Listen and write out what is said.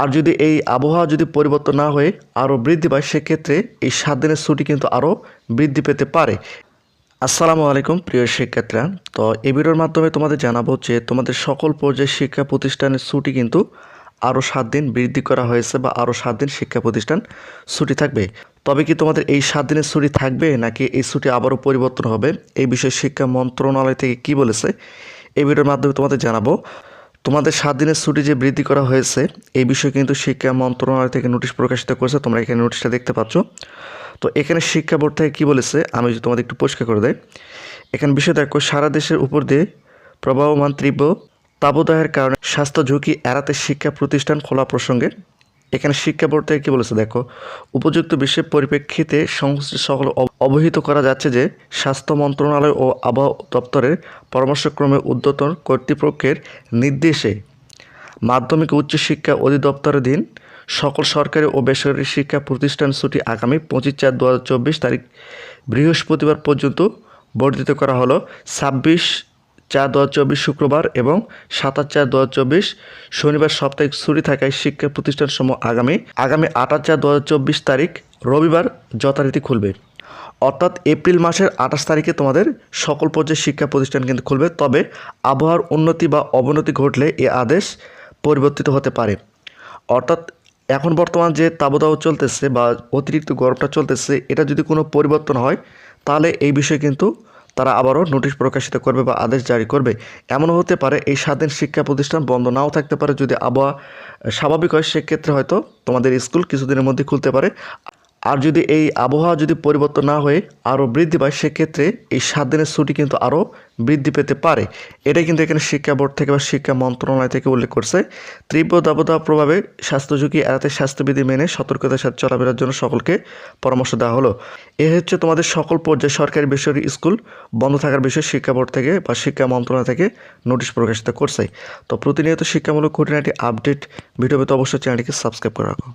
আর যদি এই আবহাওয়া যদি পরিবর্তন না হয়ে আরও বৃদ্ধি পায়, সেক্ষেত্রে এই সাত দিনের ছুটি কিন্তু আরও বৃদ্ধি পেতে পারে। আসসালামু আলাইকুম, প্রিয় শিক্ষার্থীরা। তো এই ভিডিওর মাধ্যমে তোমাদের জানাব যে তোমাদের সকল পর্যায়ে শিক্ষা প্রতিষ্ঠানের ছুটি কিন্তু আরও সাত দিন বৃদ্ধি করা হয়েছে বা আরও সাত দিন শিক্ষা প্রতিষ্ঠান ছুটি থাকবে। তবে কি তোমাদের এই সাত দিনের ছুটি থাকবে নাকি এই ছুটি আবারও পরিবর্তন হবে? এই বিষয়ে শিক্ষা মন্ত্রণালয় থেকে কি বলেছে? এই ভিডিওর মাধ্যমে তোমাদের জানাব। তোমাদের সাত দিনের ছুটি যে বৃদ্ধি করা হয়েছে, এই বিষয়ে কিন্তু শিক্ষা মন্ত্রণালয় থেকে নোটিশ প্রকাশিত করেছে। তোমরা এখানে নোটিশটা দেখতে পাচ্ছ। তো এখানে শিক্ষা বোর্ড থেকে কী বলেছে, আমি যদি তোমাদের একটু পরিষ্কার করে দেয় এখানে বিষয় দেখো, সারা দেশের উপর দিয়ে প্রবাহমান তীব্র তাপদাহের কারণে স্বাস্থ্য ঝুঁকি এড়াতে শিক্ষা প্রতিষ্ঠান খোলা প্রসঙ্গে এখানে শিক্ষা বোর্ড থেকে কী বলেছে? দেখো, উপযুক্ত বিশ্বের পরিপ্রেক্ষিতে সংশ্লিষ্ট সকল অবহিত করা যাচ্ছে যে স্বাস্থ্য মন্ত্রণালয় ও আবহাওয়া দপ্তরের পরামর্শক্রমে উদ্যতন কর্তৃপক্ষের নির্দেশে মাধ্যমিক উচ্চশিক্ষা উচ্চশিক্ষা দিন সকল সরকারি ও বেসরকারি শিক্ষা প্রতিষ্ঠান ছুটি আগামী পঁচিশ চার দু তারিখ বৃহস্পতিবার পর্যন্ত বর্ধিত করা হলো ছাব্বিশ চার দু চব্বিশ শুক্রবার এবং সাতাশ চার দু চব্বিশ শনিবার সাপ্তাহিক ছুটি থাকায় শিক্ষা প্রতিষ্ঠানসমূহ আগামী আগামী আঠাশ চার দু চব্বিশ তারিখ রবিবার যথারীতি খুলবে। অর্থাৎ এপ্রিল মাসের আঠাশ তারিখে তোমাদের সকল পর্যায়ের শিক্ষা প্রতিষ্ঠান কিন্তু খুলবে, তবে আবহাওয়ার উন্নতি বা অবনতি ঘটলে এ আদেশ পরিবর্তিত হতে পারে। অর্থাৎ এখন বর্তমান যে তাবদাহ চলতেছে বা অতিরিক্ত গরমটা চলতেছে, এটা যদি কোনো পরিবর্তন হয়, তাহলে এই বিষয়ে কিন্তু তারা আবারও নোটিশ প্রকাশিত করবে বা আদেশ জারি করবে। এমনও হতে পারে এই স্বাধীন শিক্ষা প্রতিষ্ঠান বন্ধ নাও থাকতে পারে যদি আবহাওয়া স্বাভাবিক হয়, সেক্ষেত্রে হয়তো তোমাদের স্কুল কিছুদিনের মধ্যে খুলতে পারে। আর যদি এই আবহাওয়া যদি পরিবর্তন না হয়ে আরও বৃদ্ধি পায়, সেক্ষেত্রে এই সাত দিনের ছুটি কিন্তু আরও বৃদ্ধি পেতে পারে। এটা কিন্তু এখানে শিক্ষা বোর্ড থেকে বা শিক্ষা মন্ত্রণালয় থেকে উল্লেখ করছে। তীব্র দাবদাহ প্রভাবে স্বাস্থ্য ঝুঁকি এড়াতে স্বাস্থ্যবিধি মেনে সতর্কতার সাথে চলাফেরার জন্য সকলকে পরামর্শ দেওয়া হলো। এ হচ্ছে তোমাদের সকল পর্যায়ে সরকারি বেসরকারি স্কুল বন্ধ থাকার বিষয়ে শিক্ষা বোর্ড থেকে বা শিক্ষা মন্ত্রণালয় থেকে নোটিশ প্রকাশিত করছে। তো প্রতিনিয়ত শিক্ষামূলক খুঁটিনাটি আপডেট ভিডিও পেতে অবশ্যই চ্যানেলটিকে সাবস্ক্রাইব করে রাখো।